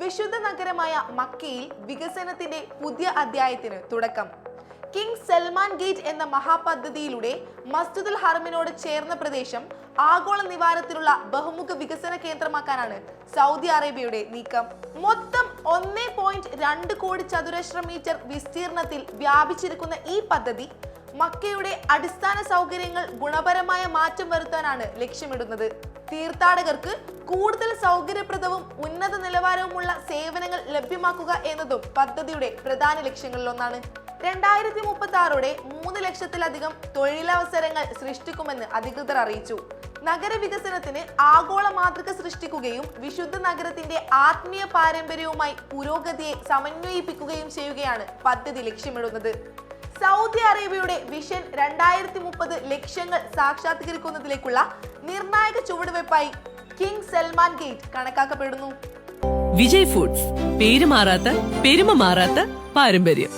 വിശുദ്ധ നഗരമായ മക്കയിൽ വികസനത്തിന്റെ പുതിയ അധ്യായത്തിന് തുടക്കം. കിങ് സൽമാൻ ഗേറ്റ് എന്ന മഹാപദ്ധതിയിലൂടെ മസ്ജിദുൽ ഹറമിനോട് ചേർന്ന പ്രദേശം ആഗോള നിവാരത്തിലുള്ള ബഹുമുഖ വികസന കേന്ദ്രമാക്കാനാണ് സൗദി അറേബ്യയുടെ നീക്കം. മൊത്തം ഒന്നേ പോയിന്റ് രണ്ട് കോടി ചതുരശ്ര മീറ്റർ വിസ്തീർണത്തിൽ വ്യാപിച്ചിരിക്കുന്ന ഈ പദ്ധതി മക്കയുടെ അടിസ്ഥാന സൗകര്യങ്ങൾ ഗുണപരമായ മാറ്റം വരുത്താനാണ് ലക്ഷ്യമിടുന്നത്. തീർത്ഥാടകർക്ക് കൂടുതൽ സൗകര്യപ്രദവും ഉന്നത നിലവാരവുമുള്ള സേവനങ്ങൾ ലഭ്യമാക്കുക എന്നതും പദ്ധതിയുടെ പ്രധാന ലക്ഷ്യങ്ങളിലൊന്നാണ്. രണ്ടായിരത്തി മുപ്പത്തി ആറോടെ മൂന്ന് ലക്ഷത്തിലധികം തൊഴിലവസരങ്ങൾ സൃഷ്ടിക്കുമെന്ന് അധികൃതർ അറിയിച്ചു. നഗരവികസനത്തിന് ആഗോള മാതൃക സൃഷ്ടിക്കുകയും വിശുദ്ധ നഗരത്തിന്റെ ആത്മീയ പാരമ്പര്യവുമായി പുരോഗതിയെ സമന്വയിപ്പിക്കുകയും ചെയ്യുകയാണ് പദ്ധതി ലക്ഷ്യമിടുന്നത്. സൗദി അറേബ്യയുടെ വിഷൻ രണ്ടായിരത്തി മുപ്പത് ലക്ഷ്യങ്ങൾ സാക്ഷാത്കരിക്കുന്നതിലേക്കുള്ള നിർണായക ചുവടുവെപ്പായി കിങ് സൽമാൻ ഗേറ്റ് കണക്കാക്കപ്പെടുന്നു. വിജയ് ഫുഡ്സ് പേര് മാറാത്ത പെരുമ മാറാത്ത പാരമ്പര്യം.